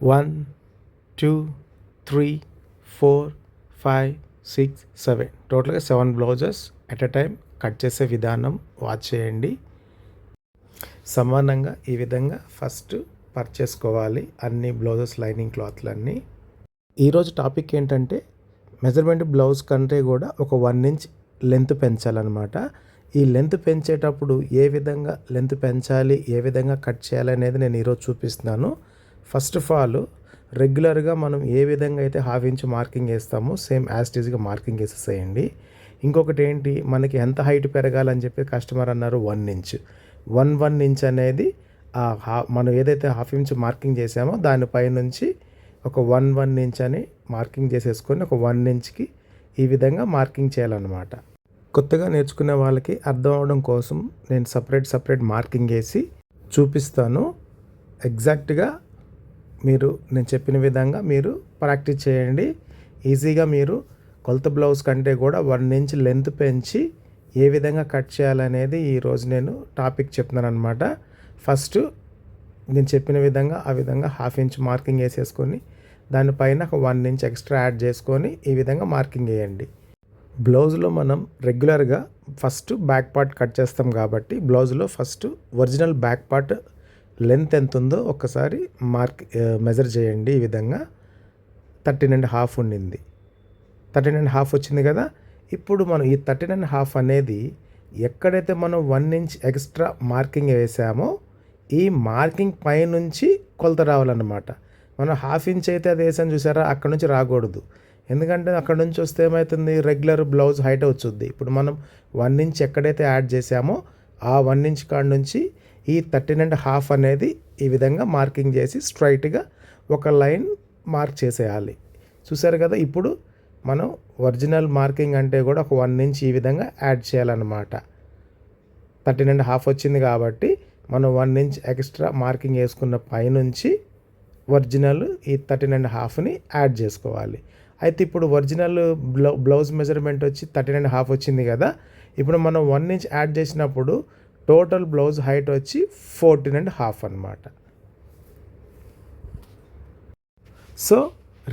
One two three four five six seven. టోటల్గా seven blouses at a time cut చేసే విధానం watch చేయండి. సమానంగా ఈ విధంగా ఫస్ట్ పర్చేసుకోవాలి అన్ని బ్లౌజెస్ లైనింగ్ క్లాత్లన్నీ. ఈరోజు టాపిక్ ఏంటంటే మెజర్మెంట్ బ్లౌజ్ కంటే కూడా ఒక వన్ ఇంచ్ లెంత్ పెంచాలన్నమాట. ఈ లెంత్ పెంచేటప్పుడు ఏ విధంగా లెంత్ పెంచాలి ఏ విధంగా కట్ చేయాలి అనేది నేను ఈరోజు చూపిస్తున్నాను. ఫస్ట్ ఆఫ్ ఆల్ రెగ్యులర్గా మనం ఏ విధంగా అయితే హాఫ్ ఇంచ్ మార్కింగ్ వేస్తామో సేమ్ యాస్టీజ్గా మార్కింగ్ వేసేసేయండి. ఇంకొకటి ఏంటి? మనకి ఎంత హైట్ పెరగాలని చెప్పి కస్టమర్ అన్నారు one inch one one inch అనేది ఆ హా మనం ఏదైతే హాఫ్ ఇంచ్ మార్కింగ్ చేసామో దానిపై నుంచి ఒక వన్ వన్ ఇంచ్ అని మార్కింగ్ చేసేసుకొని ఒక వన్ ఇంచ్కి ఈ విధంగా మార్కింగ్ చేయాలన్నమాట. కొత్తగా నేర్చుకునే వాళ్ళకి అర్థం అవడం కోసం నేను సపరేట్ సపరేట్ మార్కింగ్ వేసి చూపిస్తాను. ఎగ్జాక్ట్గా మీరు నేను చెప్పిన విధంగా మీరు ప్రాక్టీస్ చేయండి. ఈజీగా మీరు కొలత బ్లౌజ్ కంటే కూడా వన్ ఇంచ్ లెంత్ పెంచి ఏ విధంగా కట్ చేయాలనేది ఈరోజు నేను టాపిక్ చెప్తున్నాను అనమాట ఫస్ట్ నేను చెప్పిన విధంగా ఆ విధంగా హాఫ్ ఇంచ్ మార్కింగ్ వేసేసుకొని దానిపైన ఒక వన్ ఇంచ్ ఎక్స్ట్రా యాడ్ చేసుకొని ఈ విధంగా మార్కింగ్ వేయండి. బ్లౌజ్లో మనం రెగ్యులర్గా ఫస్ట్ బ్యాక్ పార్ట్ కట్ చేస్తాం కాబట్టి బ్లౌజ్లో first original back part length ఎంత ఉందో ఒక్కసారి మార్క్ మెజర్ చేయండి ఈ విధంగా. థర్టీన్ అండ్ హాఫ్ ఉండింది. థర్టీన్ అండ్ హాఫ్ వచ్చింది కదా? ఇప్పుడు మనం ఈ థర్టీన్ అండ్ హాఫ్ అనేది ఎక్కడైతే మనం వన్ ఇంచ్ ఎక్స్ట్రా మార్కింగ్ వేసామో ఈ మార్కింగ్ పై నుంచి కొలత రావాలన్నమాట. మనం హాఫ్ ఇంచ్ అయితే అది వేసాను చూసారా? అక్కడ నుంచి రాకూడదు. ఎందుకంటే అక్కడ నుంచి వస్తే ఏమవుతుంది రెగ్యులర్ బ్లౌజ్ హైట్ వచ్చుద్ది. ఇప్పుడు మనం వన్ ఇంచ్ ఎక్కడైతే యాడ్ చేసామో ఆ వన్ ఇంచ్ కాడ నుంచి ఈ థర్టీన్ అండ్ హాఫ్ అనేది ఈ విధంగా మార్కింగ్ చేసి స్ట్రైట్గా ఒక లైన్ మార్క్ చేసేయాలి. చూసారు కదా ఇప్పుడు మనం ఒరిజినల్ మార్కింగ్ అంటే కూడా ఒక వన్ ఇంచ్ ఈ విధంగా యాడ్ చేయాలన్నమాట. థర్టీన్ అండ్ హాఫ్ వచ్చింది కాబట్టి మనం వన్ ఇంచ్ ఎక్స్ట్రా మార్కింగ్ వేసుకున్న పైనుంచి ఒరిజినల్ ఈ థర్టీన్ అండ్ హాఫ్ని యాడ్ చేసుకోవాలి. అయితే ఇప్పుడు ఒరిజినల్ బ్లౌ బ్లౌజ్ మెజర్మెంట్ వచ్చి థర్టీన్ అండ్ హాఫ్ వచ్చింది కదా ఇప్పుడు మనం వన్ ఇంచ్ యాడ్ చేసినప్పుడు టోటల్ బ్లౌజ్ హైట్ వచ్చి ఫోర్టీన్ అండ్ హాఫ్ అనమాట సో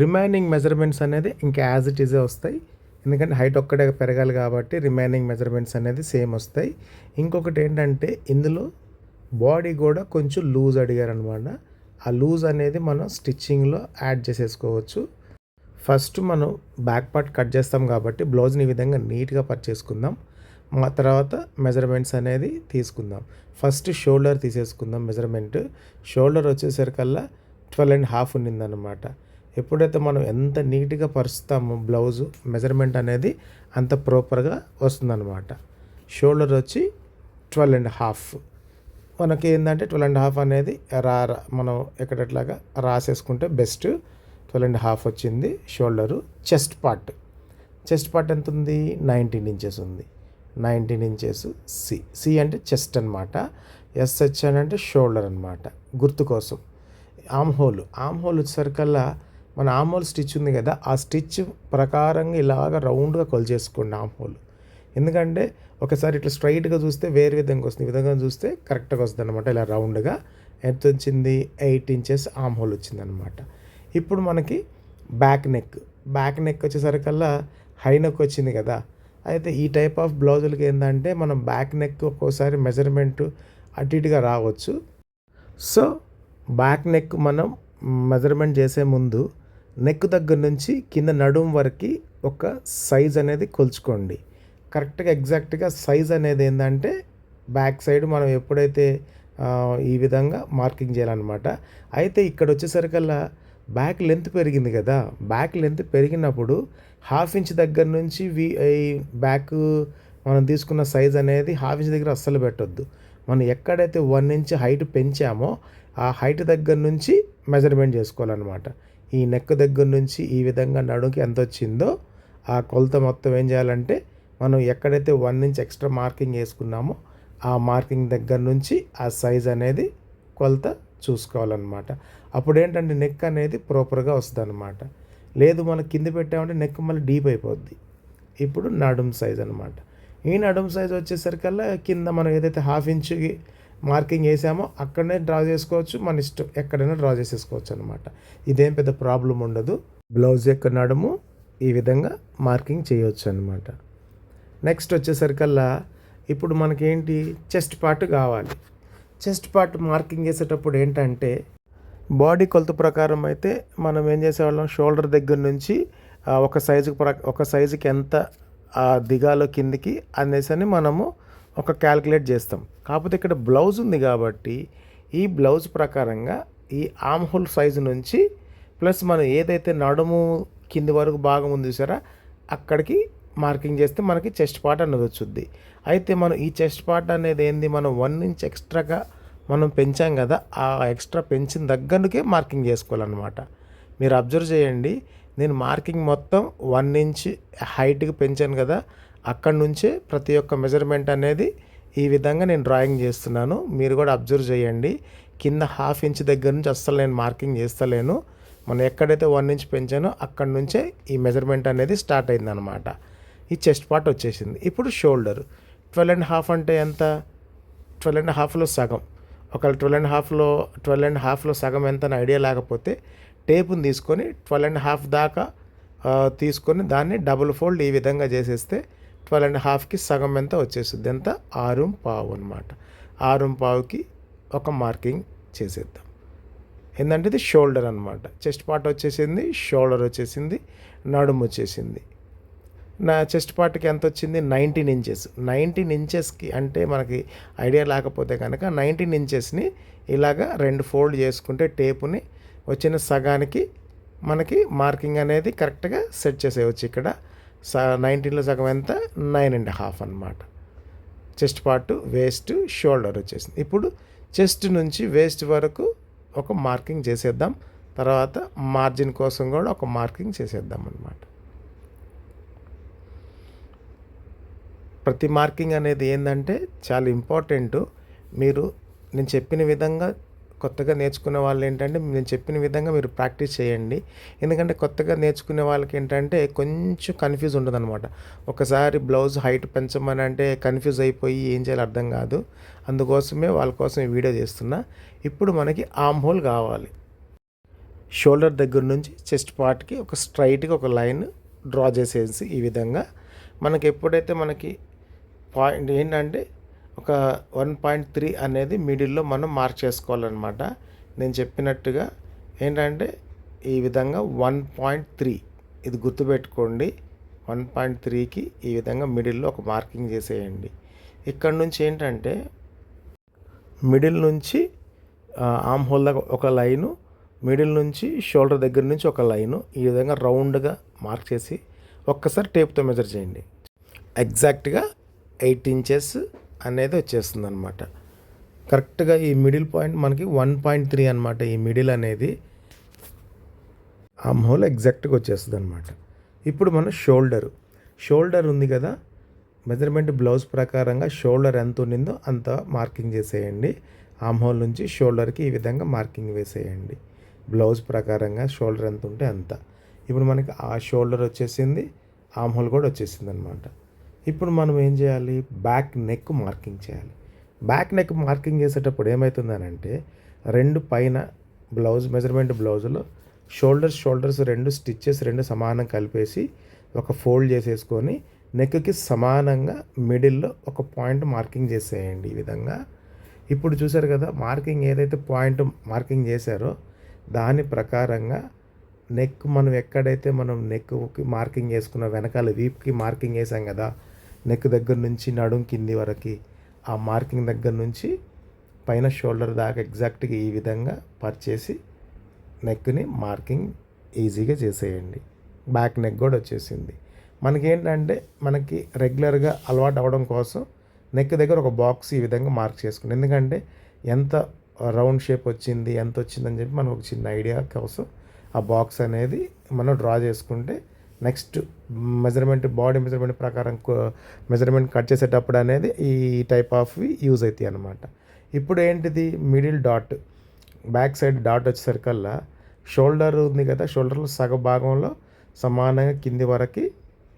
రిమైనింగ్ మెజర్మెంట్స్ అనేది ఇంకా యాజ్ ఇట్ ఈజే వస్తాయి. ఎందుకంటే హైట్ ఒక్కడే పెరగాలి కాబట్టి రిమైనింగ్ మెజర్మెంట్స్ అనేది సేమ్ వస్తాయి. ఇంకొకటి ఏంటంటే ఇందులో బాడీ కూడా కొంచెం లూజ్ అడిగారనమాట ఆ లూజ్ అనేది మనం స్టిచ్చింగ్లో యాడ్ చేసేసుకోవచ్చు. ఫస్ట్ మనం బ్యాక్ పార్ట్ కట్ చేస్తాం కాబట్టి బ్లౌజ్ని ఈ విధంగా నీట్గా పర్చేసుకుందాం. తర్వాత మెజర్మెంట్స్ అనేది తీసుకుందాం. ఫస్ట్ షోల్డర్ తీసేసుకుందాం మెజర్మెంట్ షోల్డర్ వచ్చేసరికల్లా ట్వెల్వ్ అండ్ హాఫ్ ఉన్నిందనమాట ఎప్పుడైతే మనం ఎంత నీట్గా పరుస్తామో బ్లౌజు మెజర్మెంట్ అనేది అంత ప్రాపర్గా వస్తుందన్నమాట. షోల్డర్ వచ్చి ట్వెల్వ్ అండ్ హాఫ్ మనకి ఏంటంటే ట్వెల్వ్ అండ్ హాఫ్ అనేది రా మనం ఎక్కడట్లాగా రాసేసుకుంటే బెస్ట్ ట్వెల్వ్ అండ్ హాఫ్ వచ్చింది shoulder chest part chest part ఎంత ఉంది నైన్టీన్ ఇంచెస్ ఉంది. Nineteen inches C. సి అంటే చెస్ట్ అనమాట ఎస్హెచ్ అని అంటే షోల్డర్ అనమాట గుర్తు కోసం. Arm hole. ఆమ్ హోల్ వచ్చేసరికల్లా మన ఆమ్ హోల్ స్టిచ్ ఉంది కదా ఆ స్టిచ్ ప్రకారంగా ఇలాగ రౌండ్గా కొలిచేసుకోండి ఆమ్ హోల్. ఎందుకంటే ఒకసారి ఇట్లా స్ట్రైట్గా చూస్తే వేరే విధంగా వస్తుంది. ఈ విధంగా చూస్తే కరెక్ట్గా వస్తుంది అనమాట ఇలా రౌండ్గా. ఎంత వచ్చింది? ఎయిట్ ఇంచెస్ ఆమ్ హోల్ వచ్చింది అనమాట ఇప్పుడు మనకి బ్యాక్ నెక్. బ్యాక్ నెక్ వచ్చేసరికల్లా హై నెక్ వచ్చింది కదా అయితే ఈ టైప్ ఆఫ్ బ్లౌజులకి ఏంటంటే మనం బ్యాక్ నెక్ ఒక్కోసారి మెజర్మెంట్ అటు ఇటుగా రావచ్చు. సో బ్యాక్ నెక్ మనం మెజర్మెంట్ చేసే ముందు నెక్ దగ్గర నుంచి కింద నడుం వరకు ఒక సైజ్ అనేది కొలుచుకోండి. కరెక్ట్గా ఎగ్జాక్ట్గా సైజ్ అనేది ఏంటంటే బ్యాక్ సైడ్ మనం ఎప్పుడైతే ఈ విధంగా మార్కింగ్ చేయాలన్నమాట. అయితే ఇక్కడ వచ్చేసరికల్లా బ్యాక్ లెంత్ పెరిగింది కదా బ్యాక్ లెంత్ పెరిగినప్పుడు హాఫ్ ఇంచ్ దగ్గర నుంచి వి ఈ బ్యాక్ మనం తీసుకున్న సైజ్ అనేది హాఫ్ ఇంచ్ దగ్గర అస్సలు పెట్టొద్దు. మనం ఎక్కడైతే వన్ ఇంచ్ హైట్ పెంచామో ఆ హైట్ దగ్గర నుంచి మెజర్మెంట్ చేసుకోవాలన్నమాట. ఈ నెక్ దగ్గర నుంచి ఈ విధంగా నడుకి ఎంత వచ్చిందో ఆ కొలత మొత్తం ఏం చేయాలంటే మనం ఎక్కడైతే వన్ ఇంచ్ ఎక్స్ట్రా మార్కింగ్ వేసుకున్నామో ఆ మార్కింగ్ దగ్గర నుంచి ఆ సైజ్ అనేది కొలత చూసుకోవాలన్నమాట. అప్పుడు ఏంటంటే నెక్ అనేది ప్రాపర్గా వస్తుంది అనమాట లేదు మనం కింద పెట్టామంటే నెక్ మళ్ళీ డీప్ అయిపోద్ది. ఇప్పుడు నడుం సైజ్ అనమాట ఈ నడుం సైజ్ వచ్చేసరికల్లా కింద మనం ఏదైతే హాఫ్ ఇంచ్కి మార్కింగ్ వేసామో అక్కడనే డ్రా చేసుకోవచ్చు. మన ఇష్టం ఎక్కడైనా డ్రా చేసేసుకోవచ్చు అనమాట ఇదేం పెద్ద ప్రాబ్లం ఉండదు. బ్లౌజ్ యొక్క నడుము ఈ విధంగా మార్కింగ్ చేయవచ్చు అనమాట నెక్స్ట్ వచ్చేసరికల్లా ఇప్పుడు మనకేంటి? చెస్ట్ పార్ట్ కావాలి. చెస్ట్ పార్ట్ మార్కింగ్ చేసేటప్పుడు ఏంటంటే బాడీ కొలత ప్రకారం అయితే మనం ఏం చేసేవాళ్ళం? షోల్డర్ దగ్గర నుంచి ఒక సైజుకి ప్ర ఒక సైజుకి ఎంత దిగాలో కిందికి అనేసి అని మనము ఒక క్యాలిక్యులేట్ చేస్తాం. కాకపోతే ఇక్కడ బ్లౌజ్ ఉంది కాబట్టి ఈ బ్లౌజ్ ప్రకారంగా ఈ ఆమ్ హోల్ సైజు నుంచి ప్లస్ మనం ఏదైతే నడుము కింది వరకు భాగం ఉంది చూసారా అక్కడికి మార్కింగ్ చేస్తే మనకి చెస్ట్ పార్ట్ అనేది వచ్చుద్ది అయితే మనం ఈ చెస్ట్ పార్ట్ అనేది ఏంది? మనం వన్ ఇంచ్ ఎక్స్ట్రాగా మనం పెంచాం కదా ఆ ఎక్స్ట్రా పెంచిన దగ్గరకే మార్కింగ్ చేసుకోవాలన్నమాట. మీరు అబ్జర్వ్ చేయండి నేను మార్కింగ్ మొత్తం వన్ ఇంచ్ హైట్కి పెంచాను కదా అక్కడి నుంచే ప్రతి ఒక్క మెజర్మెంట్ అనేది ఈ విధంగా నేను డ్రాయింగ్ చేస్తున్నాను. మీరు కూడా అబ్జర్వ్ చేయండి కింద హాఫ్ ఇంచ్ దగ్గర నుంచి అస్సలు నేను మార్కింగ్ చేస్తలేను. మనం ఎక్కడైతే వన్ ఇంచ్ పెంచానో అక్కడి నుంచే ఈ మెజర్మెంట్ అనేది స్టార్ట్ అయిందనమాట ఈ చెస్ట్ పార్ట్ వచ్చేసింది. ఇప్పుడు షోల్డర్. ట్వెల్వ్ అండ్ హాఫ్ అంటే ఎంత? ట్వెల్వ్ అండ్ హాఫ్లో సగం. ఒకవేళ ట్వెల్వ్ అండ్ హాఫ్లో ట్వెల్వ్ అండ్ హాఫ్లో సగం ఎంత అని ఐడియా లేకపోతే టేపుని తీసుకొని ట్వెల్వ్ అండ్ హాఫ్ దాకా తీసుకొని దాన్ని డబుల్ ఫోల్డ్ ఈ విధంగా చేసేస్తే ట్వెల్వ్ అండ్ హాఫ్కి సగం ఎంత వచ్చేస్తుంది? ఎంత? ఆరు పావు అనమాట ఆరు పావుకి ఒక మార్కింగ్ చేసేద్దాం. ఏంటంటే ఇది షోల్డర్ అనమాట చెస్ట్ పార్ట్ వచ్చేసింది షోల్డర్ వచ్చేసింది నడుము వచ్చేసింది. నా చెస్ట్ పార్ట్కి ఎంత వచ్చింది నైన్టీన్ ఇంచెస్ నైన్టీన్ ఇంచెస్కి అంటే మనకి ఐడియా లేకపోతే కనుక నైన్టీన్ ఇంచెస్ని ఇలాగా రెండు ఫోల్డ్ చేసుకుంటే టేపుని వచ్చిన సగానికి మనకి మార్కింగ్ అనేది కరెక్ట్గా సెట్ చేసేయచ్చు ఇక్కడ. స నైన్టీన్లో సగం ఎంత? నైన్ అండ్ హాఫ్ అనమాట చెస్ట్ పార్ట్ వేస్ట్ షోల్డర్ వచ్చేసింది. ఇప్పుడు చెస్ట్ నుంచి వేస్ట్ వరకు ఒక మార్కింగ్ చేసేద్దాం. తర్వాత మార్జిన్ కోసం కూడా ఒక మార్కింగ్ చేసేద్దాం అనమాట ప్రతి మార్కింగ్ అనేది ఏంటంటే చాలా ఇంపార్టెంట్. మీరు నేను చెప్పిన విధంగా కొత్తగా నేర్చుకునే వాళ్ళు ఏంటంటే నేను చెప్పిన విధంగా మీరు ప్రాక్టీస్ చేయండి. ఎందుకంటే కొత్తగా నేర్చుకునే వాళ్ళకి ఏంటంటే కొంచెం కన్ఫ్యూజ్ ఉంటుంది అనమాట ఒకసారి బ్లౌజ్ హైట్ పెంచమని అంటే కన్ఫ్యూజ్ అయిపోయి ఏం చేయాలో అర్థం కాదు. అందుకోసమే వాళ్ళ కోసం వీడియో చేస్తున్నా. ఇప్పుడు మనకి ఆమ్ హోల్ కావాలి. షోల్డర్ దగ్గర నుంచి చెస్ట్ పార్ట్కి ఒక స్ట్రైట్గా ఒక లైన్ డ్రా చేసేసి ఈ విధంగా మనకి ఎప్పుడైతే మనకి పాయింట్ ఏంటంటే ఒక వన్ పాయింట్ త్రీ అనేది మిడిల్లో మనం మార్క్ చేసుకోవాలన్నమాట. నేను చెప్పినట్టుగా ఏంటంటే ఈ విధంగా వన్ పాయింట్ త్రీ ఇది గుర్తుపెట్టుకోండి. వన్ పాయింట్ త్రీకి ఈ విధంగా మిడిల్లో ఒక మార్కింగ్ చేసేయండి. ఇక్కడ నుంచి ఏంటంటే మిడిల్ నుంచి ఆమ్ హోల్ దాకా ఒక లైను మిడిల్ నుంచి షోల్డర్ దగ్గర నుంచి ఒక లైను ఈ విధంగా రౌండ్గా మార్క్ చేసి ఒక్కసారి టేప్తో మెజర్ చేయండి. ఎగ్జాక్ట్గా ఎయిట్ ఇంచెస్ అనేది వచ్చేస్తుంది అనమాట కరెక్ట్గా ఈ మిడిల్ పాయింట్ మనకి వన్ పాయింట్ త్రీ అనమాట ఈ మిడిల్ అనేది. ఆమ్ హోల్ ఎగ్జాక్ట్గా వచ్చేస్తుంది అనమాట ఇప్పుడు మన షోల్డర్ షోల్డర్ ఉంది కదా. మెజర్మెంట్ బ్లౌజ్ ప్రకారంగా షోల్డర్ ఎంత ఉండిందో అంత మార్కింగ్ చేసేయండి. ఆమ్ హోల్ నుంచి షోల్డర్కి ఈ విధంగా మార్కింగ్ వేసేయండి. బ్లౌజ్ ప్రకారంగా షోల్డర్ ఎంత ఉంటే అంత. ఇప్పుడు మనకి ఆ షోల్డర్ వచ్చేసింది. ఆమ్ హోల్ కూడా వచ్చేసింది అనమాట ఇప్పుడు మనం ఏం చేయాలి? బ్యాక్ నెక్ మార్కింగ్ చేయాలి. బ్యాక్ నెక్ మార్కింగ్ చేసేటప్పుడు ఏమవుతుందనంటే రెండు పైన బ్లౌజ్ మెజర్మెంట్ బ్లౌజులు షోల్డర్స్ షోల్డర్స్ రెండు స్టిచ్చెస్ రెండు సమానం కలిపేసి ఒక ఫోల్డ్ చేసేసుకొని నెక్కి సమానంగా మిడిల్లో ఒక పాయింట్ మార్కింగ్ చేసేయండి ఈ విధంగా. ఇప్పుడు చూసారు కదా మార్కింగ్ ఏదైతే పాయింట్ మార్కింగ్ చేశారో దాని ప్రకారంగా నెక్ మనం ఎక్కడైతే మనం నెక్కి మార్కింగ్ వేసుకున్న వెనకాల వీప్కి మార్కింగ్ వేసాం కదా నెక్ దగ్గర నుంచి నడుం కింది వరకు ఆ మార్కింగ్ దగ్గర నుంచి పైన షోల్డర్ దాకా ఎగ్జాక్ట్గా ఈ విధంగా పరిచేసి నెక్ని మార్కింగ్ ఈజీగా చేసేయండి. బ్యాక్ నెక్ కూడా వచ్చేసింది. మనకేంటంటే మనకి రెగ్యులర్గా అలవాటు అవ్వడం కోసం నెక్ దగ్గర ఒక బాక్స్ ఈ విధంగా మార్క్ చేసుకుని ఎందుకంటే ఎంత రౌండ్ షేప్ వచ్చింది ఎంత వచ్చిందని చెప్పి మనకు ఒక చిన్న ఐడియా కోసం ఆ బాక్స్ అనేది మనం డ్రా చేసుకుంటే నెక్స్ట్ మెజర్మెంట్ బాడీ మెజర్మెంట్ ప్రకారం మెజర్మెంట్ కట్ చేసేటప్పుడు అనేది ఈ టైప్ ఆఫ్ యూజ్ అవుతాయి అనమాట ఇప్పుడు ఏంటిది? Middle dot back side dot వచ్చేసరికల్లా షోల్డర్ ఉంది కదా షోల్డర్లో సగ భాగంలో సమానంగా కింది వరకు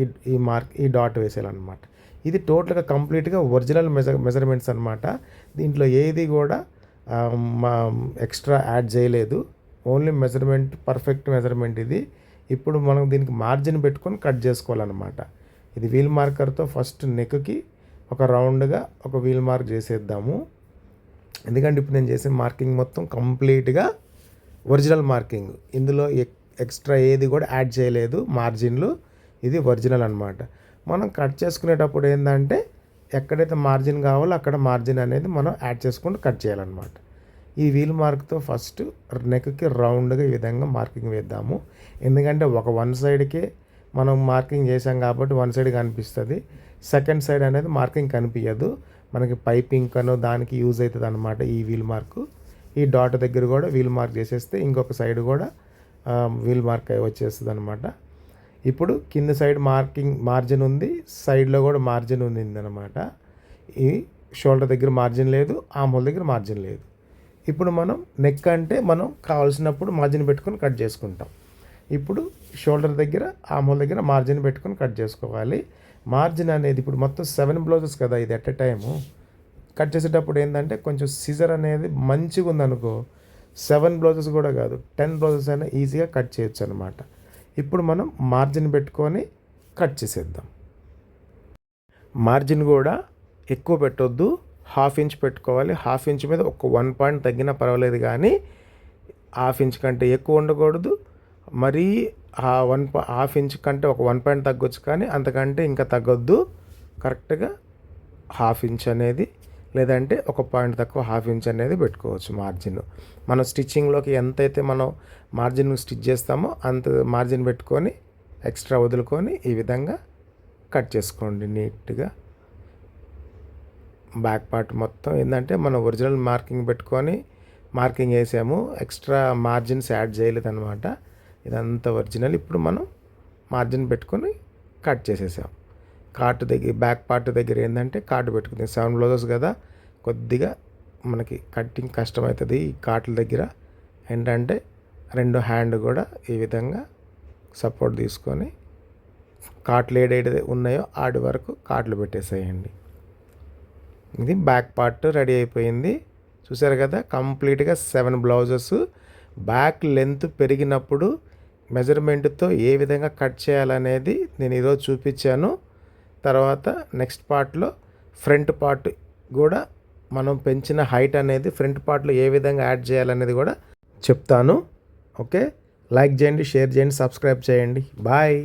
ఈ ఈ మార్క్ ఈ డాట్ వేసేయాలన్నమాట. ఇది టోటల్గా కంప్లీట్గా ఒరిజినల్ మెజర్ మెజర్మెంట్స్ అనమాట దీంట్లో ఏది కూడా మా ఎక్స్ట్రా యాడ్ చేయలేదు. ఓన్లీ మెజర్మెంట్ పర్ఫెక్ట్ మెజర్మెంట్ ఇది. ఇప్పుడు మనం దీనికి మార్జిన్ పెట్టుకొని కట్ చేసుకోవాలన్నమాట. ఇది వీల్ మార్కర్తో ఫస్ట్ నెక్కి ఒక రౌండ్గా ఒక వీల్ మార్క్ చేసేద్దాము. ఎందుకంటే ఇప్పుడు నేను చేసే మార్కింగ్ మొత్తం కంప్లీట్గా ఒరిజినల్ మార్కింగ్. ఇందులో ఎక్- ఎక్స్ట్రా ఏది కూడా యాడ్ చేయలేదు మార్జిన్లు. ఇది ఒరిజినల్ అనమాట మనం కట్ చేసుకునేటప్పుడు ఏంటంటే ఎక్కడైతే మార్జిన్ కావాలో అక్కడ మార్జిన్ అనేది మనం యాడ్ చేసుకుంటూ కట్ చేయాలన్నమాట. ఈ వీల్ మార్క్తో ఫస్ట్ నెక్కి రౌండ్గా ఈ విధంగా మార్కింగ్ వేద్దాము. ఎందుకంటే ఒక వన్ సైడ్కే మనం మార్కింగ్ చేసాం కాబట్టి వన్ సైడ్ కనిపిస్తుంది. సెకండ్ సైడ్ అనేది మార్కింగ్ కనిపించదు మనకి పైపింగ్ కనో దానికి యూజ్ అవుతుంది అనమాట ఈ వీల్ మార్కు ఈ డాట్ దగ్గర కూడా వీల్ మార్క్ చేసేస్తే ఇంకొక సైడ్ కూడా వీల్ మార్క్ వచ్చేస్తుంది అనమాట ఇప్పుడు కింద సైడ్ మార్కింగ్ మార్జిన్ ఉంది. సైడ్లో కూడా మార్జిన్ ఉంది అనమాట ఈ షోల్డర్ దగ్గర మార్జిన్ లేదు ఆమోల్ దగ్గర మార్జిన్ లేదు. ఇప్పుడు మనం నెక్ అంటే మనం కావాల్సినప్పుడు మార్జిన్ పెట్టుకొని కట్ చేసుకుంటాం. ఇప్పుడు షోల్డర్ దగ్గర ఆమోల్ దగ్గర మార్జిన్ పెట్టుకొని కట్ చేసుకోవాలి. మార్జిన్ అనేది ఇప్పుడు మొత్తం సెవెన్ బ్లౌజెస్ కదా ఇది ఎట్ ఎ టైము కట్ చేసేటప్పుడు ఏంటంటే కొంచెం సిజర్ అనేది మంచిగా ఉందనుకో సెవెన్ బ్లౌజెస్ కూడా కాదు టెన్ బ్లౌజెస్ అయినా ఈజీగా కట్ చేయొచ్చు అనమాట ఇప్పుడు మనం మార్జిన్ పెట్టుకొని కట్ చేసేద్దాం. మార్జిన్ కూడా ఎక్కువ పెట్టొద్దు. హాఫ్ ఇంచ్ పెట్టుకోవాలి. హాఫ్ ఇంచ్ మీద ఒక వన్ పాయింట్ తగ్గినా పర్వాలేదు కానీ హాఫ్ ఇంచ్ కంటే ఎక్కువ ఉండకూడదు. మరీ ఆ వన్ హాఫ్ ఇంచ్ కంటే ఒక వన్ పాయింట్ తగ్గొచ్చు కానీ అంతకంటే ఇంకా తగ్గొద్దు. కరెక్ట్గా హాఫ్ ఇంచ్ అనేది లేదంటే ఒక పాయింట్ తక్కువ హాఫ్ ఇంచ్ అనేది పెట్టుకోవచ్చు మార్జిన్. మనం స్టిచ్చింగ్లోకి ఎంతైతే మనం మార్జిన్ స్టిచ్ చేస్తామో అంత మార్జిన్ పెట్టుకొని ఎక్స్ట్రా వదులుకొని ఈ విధంగా కట్ చేసుకోండి నీట్గా. బ్యాక్ పార్ట్ మొత్తం ఏంటంటే మనం ఒరిజినల్ మార్కింగ్ పెట్టుకొని మార్కింగ్ వేసాము ఎక్స్ట్రా మార్జిన్స్ యాడ్ చేయలేదు అనమాట ఇదంతా ఒరిజినల్. ఇప్పుడు మనం మార్జిన్ పెట్టుకొని కట్ చేసేసాం. కార్ట్ దగ్గర బ్యాక్ పార్ట్ దగ్గర ఏంటంటే కార్ట్ పెట్టుకుంది. సెవెన్ బ్లౌజెస్ కదా కొద్దిగా మనకి కట్టింగ్ కష్టమవుతుంది ఈ కాట్ల దగ్గర. ఏంటంటే రెండు హ్యాండ్ కూడా ఈ విధంగా సపోర్ట్ తీసుకొని కాట్లు ఏడేది ఉన్నాయో ఆడి వరకు కాట్లు పెట్టేసేయండి. ఇది బ్యాక్ పార్ట్ రెడీ అయిపోయింది. చూసారు కదా కంప్లీట్గా సెవెన్ బ్లౌజెస్. బ్యాక్ లెంత్ పెరిగినప్పుడు మెజర్మెంట్తో ఏ విధంగా కట్ చేయాలనేది నేను ఈరోజు చూపించాను. తర్వాత నెక్స్ట్ పార్ట్లో ఫ్రంట్ పార్ట్ కూడా మనం పెంచిన హైట్ అనేది ఫ్రంట్ పార్ట్లో ఏ విధంగా యాడ్ చేయాలనేది కూడా చెప్తాను. ఓకే? లైక్ చేయండి షేర్ చేయండి సబ్స్క్రైబ్ చేయండి. బాయ్!